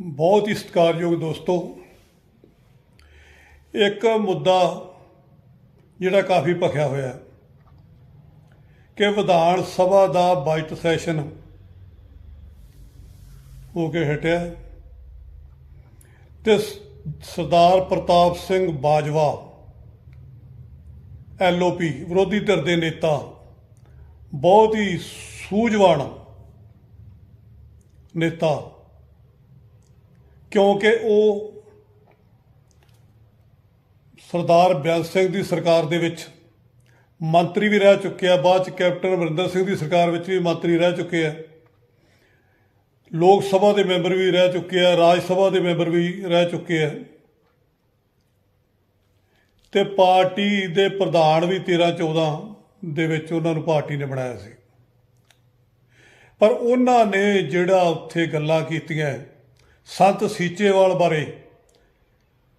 ਬਹੁਤ ਹੀ ਸਤਿਕਾਰਯੋਗ ਦੋਸਤੋ, ਇੱਕ ਮੁੱਦਾ ਜਿਹੜਾ ਕਾਫੀ ਭਖਿਆ ਹੋਇਆ ਹੈ ਕਿ ਵਿਧਾਨ ਸਭਾ ਦਾ ਬਜਟ ਸੈਸ਼ਨ ਹੋ ਕੇ ਹਟਿਆ ਹੈ ਤੇ ਸ- ਸਰਦਾਰ ਪ੍ਰਤਾਪ ਸਿੰਘ ਬਾਜਵਾ ਐਲਓਪੀ ਵਿਰੋਧੀ ਧਿਰ ਦੇ ਨੇਤਾ, ਬਹੁਤ ਹੀ ਸੂਝਵਾਨ ਨੇਤਾ ਕਿਉਂਕਿ ਉਹ ਸਰਦਾਰ ਬਿਆਨ ਸਿੰਘ ਦੀ ਸਰਕਾਰ ਦੇ ਵਿੱਚ ਮੰਤਰੀ ਵੀ ਰਹਿ ਚੁੱਕੇ ਆ, ਬਾਅਦ ਚ ਕੈਪਟਨ ਅਮਰਿੰਦਰ ਸਿੰਘ ਦੀ ਸਰਕਾਰ ਵਿੱਚ ਵੀ ਮੰਤਰੀ ਰਹਿ ਚੁੱਕੇ ਆ। ਲੋਕ ਸਭਾ ਦੇ ਮੈਂਬਰ ਵੀ ਰਹਿ ਚੁੱਕੇ ਆ, ਰਾਜ ਸਭਾ ਦੇ ਮੈਂਬਰ ਵੀ ਰਹਿ ਚੁੱਕੇ ਆ। ਤੇ ਪਾਰਟੀ ਦੇ ਪ੍ਰਧਾਨ ਵੀ 13 14 ਦੇ ਵਿੱਚ ਉਹਨਾਂ ਨੂੰ ਪਾਰਟੀ ਨੇ ਬਣਾਇਆ ਸੀ। ਪਰ ਉਹਨਾਂ ਨੇ ਜਿਹੜਾ ਉੱਥੇ ਗੱਲਾਂ ਕੀਤੀਆਂ ਸੰਤ ਸੀਚੇਵਾਲ ਬਾਰੇ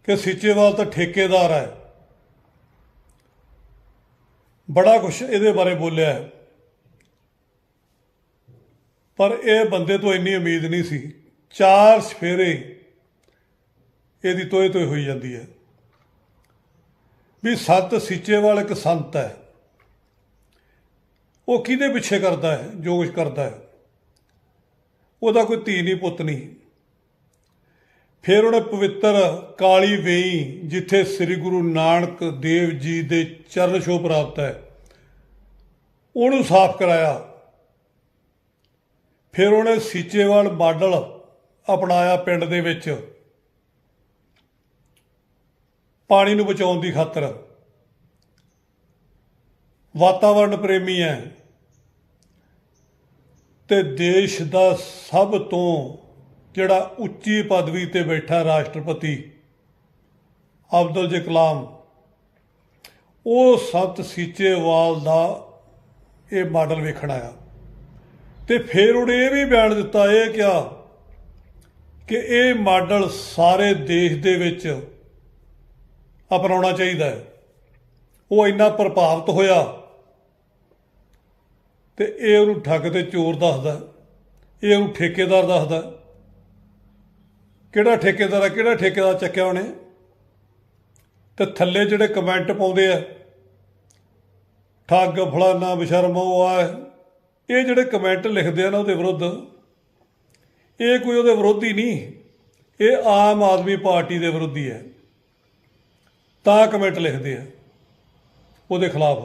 ਕਿ ਸੀਚੇਵਾਲ ਤਾਂ ਠੇਕੇਦਾਰ ਹੈ। ਬੜਾ ਕੁਝ ਇਹਦੇ ਬਾਰੇ ਬੋਲਿਆ ਹੈ। ਪਰ ਇਹ ਬੰਦੇ ਤੋਂ ਇੰਨੀ ਉਮੀਦ ਨਹੀਂ ਸੀ। ਚਾਰ ਸਫੇਰੇ ਇਹਦੀ ਤੋਏ ਤੋਏ ਹੋਈ ਜਾਂਦੀ ਹੈ। ਵੀ ਸੰਤ ਸੀਚੇਵਾਲ ਇੱਕ ਸੰਤ ਹੈ। ਉਹ ਕਿਹਦੇ ਪਿੱਛੇ ਕਰਦਾ ਹੈ, ਜੋ ਕੁਝ ਕਰਦਾ ਹੈ। ਉਹਦਾ ਕੋਈ ਧੀ ਨਹੀਂ, ਪੁੱਤ ਨਹੀਂ। ਫਿਰ ਉਹਨੇ ਪਵਿੱਤਰ ਕਾਲੀ ਵੇਈ, ਜਿੱਥੇ ਸ੍ਰੀ ਗੁਰੂ ਨਾਨਕ ਦੇਵ ਜੀ ਦੇ ਚਰਨ ਛੋਹ ਪ੍ਰਾਪਤ ਹੈ, ਉਹਨੂੰ ਸਾਫ਼ ਕਰਾਇਆ। ਫਿਰ ਉਹਨੇ ਸੀਚੇਵਾਲ ਮਾਡਲ ਅਪਣਾਇਆ ਪਿੰਡ ਦੇ ਵਿੱਚ, ਪਾਣੀ ਨੂੰ ਬਚਾਉਣ ਦੀ ਖਾਤਰ। ਵਾਤਾਵਰਣ ਪ੍ਰੇਮੀ ਹੈ ਤੇ ਦੇਸ਼ ਦਾ ਸਭ ਤੋਂ ਜਿਹੜਾ ਉੱਚੀ ਪਦਵੀ ਤੇ ਬੈਠਾ ਰਾਸ਼ਟਰਪਤੀ ਅਬਦੁਲ ਜੇ ਕਲਾਮ, ਉਹ ਸੰਤ ਸੀਚੇਵਾਲ ਦਾ ਇਹ ਮਾਡਲ ਵੇਖਣ ਆਇਆ। ਤੇ ਫਿਰ ਉਹਨੇ ਇਹ ਵੀ ਬਿਆਨ ਦਿੱਤਾ, ਇਹ ਕਿਹਾ ਕਿ ਇਹ ਮਾਡਲ ਸਾਰੇ ਦੇਸ਼ ਦੇ ਵਿੱਚ ਅਪਣਾਉਣਾ ਚਾਹੀਦਾ ਹੈ। ਉਹ ਇੰਨਾ ਪ੍ਰਭਾਵਿਤ ਹੋਇਆ ਤੇ ਇਹ ਉਹਨੂੰ ਠੱਗ ਤੇ ਚੋਰ ਦੱਸਦਾ, ਇਹ ਉਹਨੂੰ ਠੇਕੇਦਾਰ ਦੱਸਦਾ। ਕਿਹੜਾ ਠੇਕੇਦਾਰ ਆ, ਕਿਹੜਾ ਠੇਕੇਦਾਰ ਚੱਕਿਆ ਉਹਨੇ? ਤੇ ਥੱਲੇ ਜਿਹੜੇ ਕਮੈਂਟ ਪਾਉਂਦੇ ਆ, ਠੱਗ, ਫਲਾਨਾ, ਬਸ਼ਰਮ, ਉਹ ਆ, ਇਹ ਜਿਹੜੇ ਕਮੈਂਟ ਲਿਖਦੇ ਆ ਨਾ ਉਹਦੇ ਵਿਰੁੱਧ, ਇਹ ਕੋਈ ਉਹਦੇ ਵਿਰੋਧੀ ਨਹੀਂ, ਇਹ ਆਮ ਆਦਮੀ ਪਾਰਟੀ ਦੇ ਵਿਰੋਧੀ ਹੈ ਤਾਂ ਕਮੈਂਟ ਲਿਖਦੇ ਆ, ਉਹਦੇ ਖਿਲਾਫ।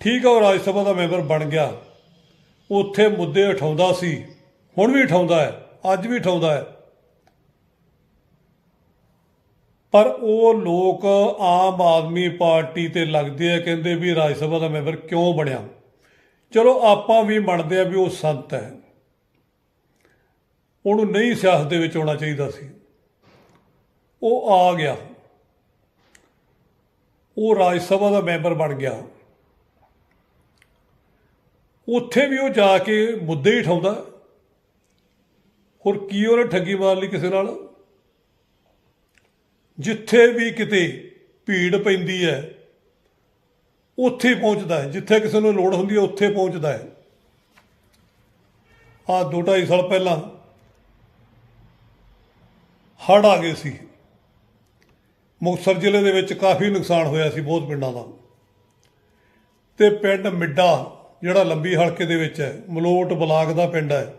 ਠੀਕ ਆ, ਉਹ ਰਾਜ ਸਭਾ ਦਾ ਮੈਂਬਰ ਬਣ ਗਿਆ। ਉੱਥੇ ਮੁੱਦੇ ਉਠਾਉਂਦਾ ਸੀ, ਹੁਣ ਵੀ ਉਠਾਉਂਦਾ ਹੈ। ਅੱਜ ਵੀ ਉਠਾਉਂਦਾ ਹੈ। ਪਰ ਉਹ ਲੋਕ ਆਮ ਆਦਮੀ ਪਾਰਟੀ ਤੇ ਲੱਗਦੇ ਆ, ਕਹਿੰਦੇ ਵੀ ਰਾਜ ਸਭਾ ਦਾ ਮੈਂਬਰ ਕਿਉਂ ਬਣਿਆ? ਚਲੋ ਆਪਾਂ ਵੀ ਮੰਨਦੇ ਆ ਵੀ ਉਹ ਸੰਤ ਹੈ। ਉਹਨੂੰ ਨਹੀਂ ਸਿਆਸਤ ਦੇ ਵਿੱਚ ਆਉਣਾ ਚਾਹੀਦਾ ਸੀ। ਉਹ ਆ ਗਿਆ। ਉਹ ਰਾਜ ਸਭਾ ਦਾ ਮੈਂਬਰ ਬਣ ਗਿਆ। ਉੱਥੇ ਵੀ ਉਹ ਜਾ ਕੇ ਮੁੱਦੇ ਹੀ ਉਠਾਉਂਦਾ। ਔਰ ਕੀ ਉਹਨੇ ਠੱਗੀ ਮਾਰ ਲਈ ਕਿਸੇ ਨਾਲ? ਜਿੱਥੇ ਵੀ ਕਿਤੇ ਭੀੜ ਪੈਂਦੀ ਹੈ, ਉੱਥੇ ਪਹੁੰਚਦਾ ਹੈ। ਜਿੱਥੇ ਕਿਸੇ ਨੂੰ ਲੋੜ ਹੁੰਦੀ ਹੈ, ਉੱਥੇ ਪਹੁੰਚਦਾ ਹੈ। ਆ ਦੋ ਢਾਈ ਸਾਲ ਪਹਿਲਾਂ ਹੜ੍ਹ ਆ ਗਏ ਸੀ। ਮੁਕਤਸਰ ਜ਼ਿਲ੍ਹੇ ਦੇ ਵਿੱਚ ਕਾਫੀ ਨੁਕਸਾਨ ਹੋਇਆ ਸੀ ਬਹੁਤ ਪਿੰਡਾਂ ਦਾ। ਤੇ ਪਿੰਡ ਮਿੱਡਾ, ਜਿਹੜਾ ਲੰਬੀ ਹਲਕੇ ਦੇ ਵਿੱਚ ਹੈ, ਮਲੋਟ ਬਲਾਕ ਦਾ ਪਿੰਡ ਹੈ।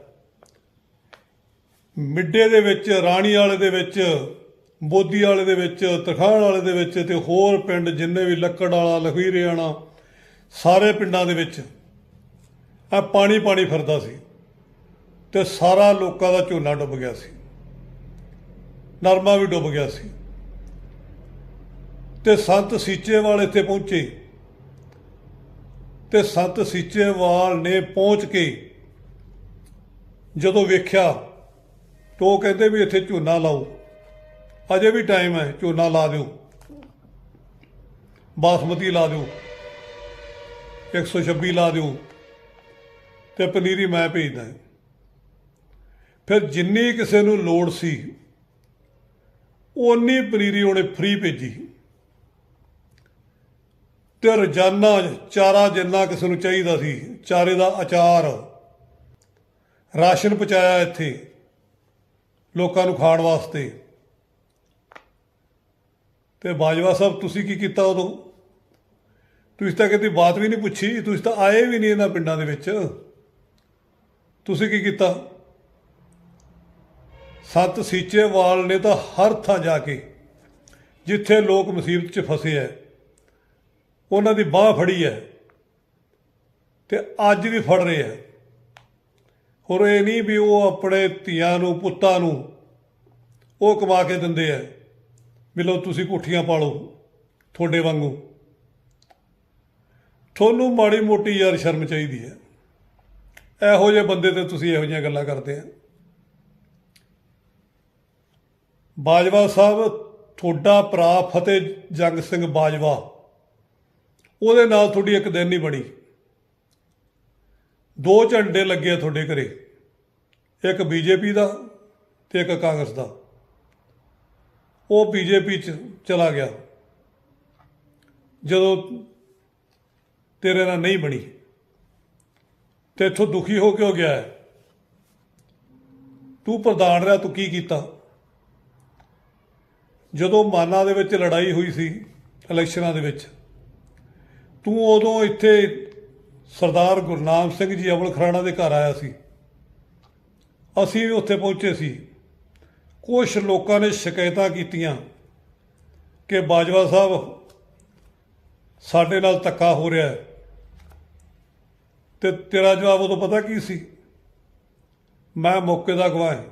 ਮਿੱਡੇ ਦੇ ਵਿੱਚ, ਰਾਣੀ ਵਾਲੇ ਦੇ ਵਿੱਚ ਬੋਦੀ ਵਾਲੇ ਦੇ ਵਿੱਚ ਤਖਾਣ ਵਾਲੇ ਦੇ ਵਿੱਚ ਤੇ ਹੋਰ ਪਿੰਡ ਜਿੰਨੇ ਵੀ ਲੱਕੜ ਵਾਲਾ ਲਖੀਰੇ ਵਾਲਾ, ਸਾਰੇ ਪਿੰਡਾਂ ਦੇ ਵਿੱਚ ਆ ਪਾਣੀ ਪਾਣੀ ਫਿਰਦਾ ਸੀ ਤੇ ਸਾਰਾ ਲੋਕਾਂ ਦਾ ਝੋਨਾ ਡੁੱਬ ਗਿਆ ਸੀ। ਨਰਮਾ ਵੀ ਡੁੱਬ ਗਿਆ ਸੀ। ਤੇ ਸੰਤ ਸੀਚੇਵਾਲ ਇੱਥੇ ਪਹੁੰਚੇ। ਤੇ ਸੰਤ ਸੀਚੇਵਾਲ ਨੇ ਪਹੁੰਚ ਕੇ ਜਦੋਂ ਵੇਖਿਆ ਤਾਂ ਉਹ ਕਹਿੰਦੇ ਵੀ ਇੱਥੇ ਝੋਨਾ ਲਾਓ। ਅਜੇ ਵੀ ਟਾਈਮ ਹੈ, ਝੋਨਾ ਲਾ ਦਿਓ। ਬਾਸਮਤੀ ਲਾ ਦਿਓ। 126 ਲਾ ਦਿਓ। ਤੇ ਪਨੀਰੀ ਮੈਂ ਭੇਜਦਾ ਫਿਰ ਜਿੰਨੀ ਕਿਸੇ ਨੂੰ ਲੋੜ ਸੀ ਉਨੀ ਪਨੀਰੀ ਉਹਨੇ ਫ੍ਰੀ ਭੇਜੀ। ਤੇ ਰੋਜ਼ਾਨਾ ਚਾਰਾ ਜਿੰਨਾ ਕਿਸੇ ਨੂੰ ਚਾਹੀਦਾ ਸੀ, ਚਾਰੇ ਦਾ ਅਚਾਰ। ਰਾਸ਼ਨ ਪਹੁੰਚਾਇਆ ਇੱਥੇ। ਲੋਕਾਂ ਨੂੰ ਖਾਣ ਵਾਸਤੇ। ਤੇ ਬਾਜਵਾ ਸਾਹਿਬ, ਤੁਸੀਂ ਕੀ ਕੀਤਾ ਉਦੋਂ? ਤੁਸੀਂ ਤਾਂ ਕਿਤੇ ਬਾਤ ਵੀ ਨਹੀਂ ਪੁੱਛੀ, ਤੁਸੀਂ ਤਾਂ ਆਏ ਵੀ ਨਹੀਂ ਇਹਨਾਂ ਪਿੰਡਾਂ ਦੇ ਵਿੱਚ। ਤੁਸੀਂ ਕੀ ਕੀਤਾ? ਸੱਤ ਸੀਚੇਵਾਲ ਨੇ ਤਾਂ ਹਰ ਥਾਂ ਜਾ ਕੇ, ਜਿੱਥੇ ਲੋਕ ਮੁਸੀਬਤ 'ਚ ਫਸੇ ਐ, ਉਹਨਾਂ ਦੀ ਬਾਹ ਫੜੀ ਹੈ ਤੇ ਅੱਜ ਵੀ ਫੜ ਰਹੇ ਆ ਹੋਰ ਇਹ ਨਹੀਂ ਵੀ ਉਹ ਆਪਣੇ ਧੀਆਂ ਨੂੰ, ਪੁੱਤਾਂ ਨੂੰ ਉਹ ਕਮਾ ਕੇ ਦਿੰਦੇ ਆ। ਵੀ ਲਓ ਤੁਸੀਂ ਕੋਠੀਆਂ ਪਾਲੋ ਤੁਹਾਡੇ ਵਾਂਗੂ। ਤੁਹਾਨੂੰ ਮਾੜੀ ਮੋਟੀ ਯਾਰ ਸ਼ਰਮ ਚਾਹੀਦੀ ਹੈ। ਇਹੋ ਜਿਹੇ ਬੰਦੇ ਤੇ ਤੁਸੀਂ ਇਹੋ ਜਿਹੀਆਂ ਗੱਲਾਂ ਕਰਦੇ ਆ। ਬਾਜਵਾ ਸਾਹਿਬ, ਤੁਹਾਡਾ ਭਰਾ ਫਤਿਹ ਜੰਗ ਸਿੰਘ ਬਾਜਵਾ, ਉਹਦੇ ਨਾਲ ਤੁਹਾਡੀ ਇੱਕ ਦਿਨ ਨਹੀਂ ਬਣੀ। ਦੋ ਝੰਡੇ ਲੱਗੇ ਆ ਤੁਹਾਡੇ ਘਰੇ। ਇੱਕ ਬੀਜੇਪੀ ਦਾ ਤੇ ਇੱਕ ਕਾਂਗਰਸ ਦਾ। ਉਹ ਬੀਜੇਪੀ ਚ ਚਲਾ ਗਿਆ। ਜਦੋਂ ਤੇਰੇ ਨਾਲ ਨਹੀਂ ਬਣੀ, ਤੇ ਇੱਥੋਂ ਦੁਖੀ ਹੋ ਕੇ ਹੋ ਗਿਆ ਹੈ? ਤੂੰ ਪ੍ਰਧਾਨ ਰਿਹਾ, ਤੂੰ ਕੀ ਕੀਤਾ? ਜਦੋਂ ਮਾਨਾ ਦੇ ਵਿੱਚ ਲੜਾਈ ਹੋਈ ਸੀ, ਇਲੈਕਸ਼ਨਾਂ ਦੇ ਵਿੱਚ, ਤੂੰ ਉਦੋਂ ਇੱਥੇ ਸਰਦਾਰ ਗੁਰਨਾਮ ਸਿੰਘ ਜੀ ਅਮਲ ਖਰਾਣਾ ਦੇ ਘਰ ਆਇਆ ਸੀ। ਅਸੀਂ ਵੀ ਉੱਥੇ ਪਹੁੰਚੇ ਸੀ। ਕੁਝ ਲੋਕਾਂ ਨੇ ਸ਼ਿਕਾਇਤਾਂ ਕੀਤੀਆਂ ਕਿ ਬਾਜਵਾ ਸਾਹਿਬ ਸਾਡੇ ਨਾਲ ਧੱਕਾ ਹੋ ਰਿਹਾ ਹੈ। ਤੇ ਤੇਰਾ ਜਵਾਬ ਉਦੋਂ ਪਤਾ ਕੀ ਸੀ? ਮੈਂ ਮੌਕੇ ਦਾ ਗਵਾਹ ਹਾਂ।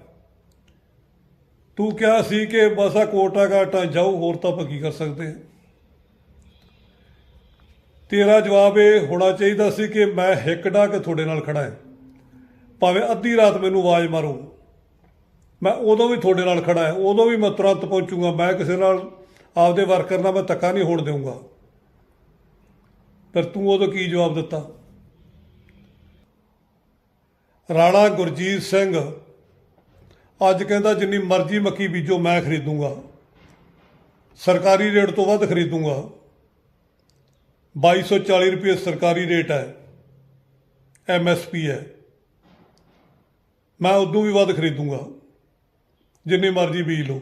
ਤੂੰ ਕਿਹਾ ਸੀ ਕਿ ਬਸ ਆ ਕੋਟਾ ਘਾਟਾ ਜਾਓ, ਹੋਰ ਤਾਂ ਆਪਾਂ ਕੀ ਕਰ ਸਕਦੇ ਹਾਂ? ਤੇਰਾ ਜਵਾਬ ਇਹ ਹੋਣਾ ਚਾਹੀਦਾ ਸੀ ਕਿ ਮੈਂ ਹਿੱਕ ਡਾ ਕੇ ਤੁਹਾਡੇ ਨਾਲ ਖੜਾ ਹਾਂ। ਭਾਵੇਂ ਅੱਧੀ ਰਾਤ ਮੈਨੂੰ ਆਵਾਜ਼ ਮਾਰੋ। ਮੈਂ ਉਦੋਂ ਵੀ ਤੁਹਾਡੇ ਨਾਲ ਖੜਾ ਹਾਂ। ਉਦੋਂ ਵੀ ਮੈਂ ਤੁਰੰਤ ਪਹੁੰਚੂਗਾ। ਮੈਂ ਕਿਸੇ ਨਾਲ ਆਪਦੇ ਵਰਕਰ ਨਾਲ ਮੈਂ ਧੱਕਾ ਨਹੀਂ ਹੋਣ ਦੇਵਾਂਗਾ ਪਰ ਤੂੰ ਉਦੋਂ ਕੀ ਜਵਾਬ ਦਿੱਤਾ? ਰਾਣਾ ਗੁਰਜੀਤ ਸਿੰਘ, ਅੱਜ ਕਹਿੰਦਾ ਜਿੰਨੀ ਮਰਜ਼ੀ ਮੱਕੀ ਬੀਜੋ, ਮੈਂ ਖਰੀਦੂੰਗਾ। ਸਰਕਾਰੀ ਰੇਟ ਤੋਂ ਵੱਧ ਖਰੀਦੂੰਗਾ। 2240 ਰੁਪਏ ਸਰਕਾਰੀ ਰੇਟ ਹੈ। ਐਮਐਸਪੀ ਹੈ। ਮੈਂ ਉਦੋਂ ਵੀ ਵੱਧ ਖਰੀਦੂੰਗਾ। ਜਿੰਨੀ ਮਰਜ਼ੀ ਬੀਜ ਲਓ।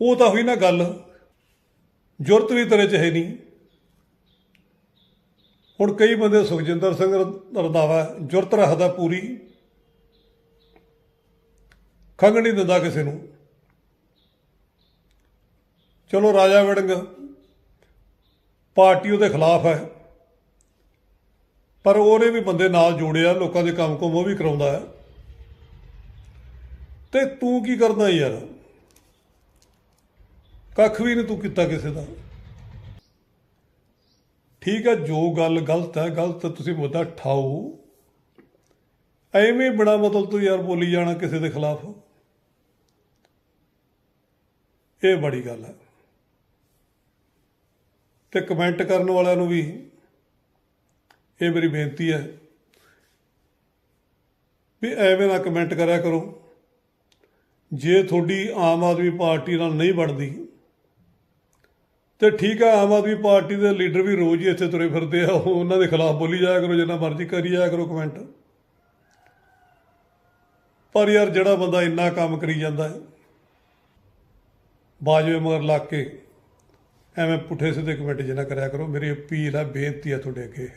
ਉਹ ਤਾਂ ਹੋਈ ਨਾ ਗੱਲ। ਜੁਰਤ ਵੀ ਤੇਰੇ ਚ ਹੈ ਨਹੀਂ। ਹੁਣ ਕਈ ਬੰਦੇ ਸੁਖਜਿੰਦਰ ਸਿੰਘ ਰ- ਰੰਧਾਵਾ ਜੁਰਤ ਰੱਖਦਾ ਪੂਰੀ। ਖੰਗ ਨਹੀਂ ਦਿੰਦਾ ਕਿਸੇ ਨੂੰ। ਚਲੋ ਰਾਜਾ ਵੜਿੰਗ, ਪਾਰਟੀ ਉਹਦੇ ਖਿਲਾਫ ਹੈ। ਪਰ ਉਹਨੇ ਵੀ ਬੰਦੇ ਨਾਲ ਜੋੜਿਆ, ਲੋਕਾਂ ਦੇ ਕੰਮ ਕੁਮ ਉਹ ਵੀ ਕਰਾਉਂਦਾ ਹੈ। ਤੇ ਤੂੰ ਕੀ ਕਰਦਾ ਯਾਰ? ਕੱਖ ਵੀ ਨਹੀਂ ਤੂੰ ਕੀਤਾ ਕਿਸੇ ਦਾ। ਠੀਕ ਹੈ, ਜੋ ਗੱਲ ਗਲਤ ਹੈ, ਗਲਤ ਤੁਸੀਂ ਮੁੱਦਾ ਠਾਓ। ਐਵੇਂ ਬੜਾ ਮਤਲਬ ਤੂੰ ਯਾਰ ਬੋਲੀ ਜਾਣਾ ਕਿਸੇ ਦੇ ਖਿਲਾਫ। ਇਹ ਬੜੀ ਗੱਲ ਹੈ। ਤੇ ਕਮੈਂਟ ਕਰਨ ਵਾਲਿਆਂ ਨੂੰ ਵੀ ਇਹ ਮੇਰੀ ਬੇਨਤੀ ਹੈ ਵੀ ਐਵੇਂ ਨਾ ਕਮੈਂਟ ਕਰਿਆ ਕਰੋ। ਜੇ ਤੁਹਾਡੀ ਆਮ ਆਦਮੀ ਪਾਰਟੀ ਨਾਲ ਨਹੀਂ ਬਣਦੀ, ਤੇ ਠੀਕ ਆ, ਆਮ ਆਦਮੀ ਪਾਰਟੀ ਦੇ ਲੀਡਰ ਵੀ ਰੋਜ਼ ਹੀ ਇੱਥੇ ਤੁਰੇ ਫਿਰਦੇ ਆ, ਉਹ ਉਹਨਾਂ ਦੇ ਖਿਲਾਫ ਬੋਲੀ ਜਾਇਆ ਕਰੋ, ਜਿੰਨਾ ਮਰਜ਼ੀ ਕਰੀ ਜਾਇਆ ਕਰੋ ਕਮੈਂਟ। ਪਰ ਯਾਰ ਜਿਹੜਾ ਬੰਦਾ ਇੰਨਾ ਕੰਮ ਕਰੀ ਜਾਂਦਾ ਹੈ, ਬਾਜਵੇ ਮਗਰ ਲੱਗ ਕੇ ਐਵੇਂ ਪੁੱਠੇ ਸਿੱਧੇ ਕਮੈਂਟ ਜਿਹਾ ਕਰਿਆ ਕਰੋ ਮੇਰੀ ਅਪੀਲ ਹੈ ਬੇਨਤੀ ਆ ਤੁਹਾਡੇ ਅੱਗੇ।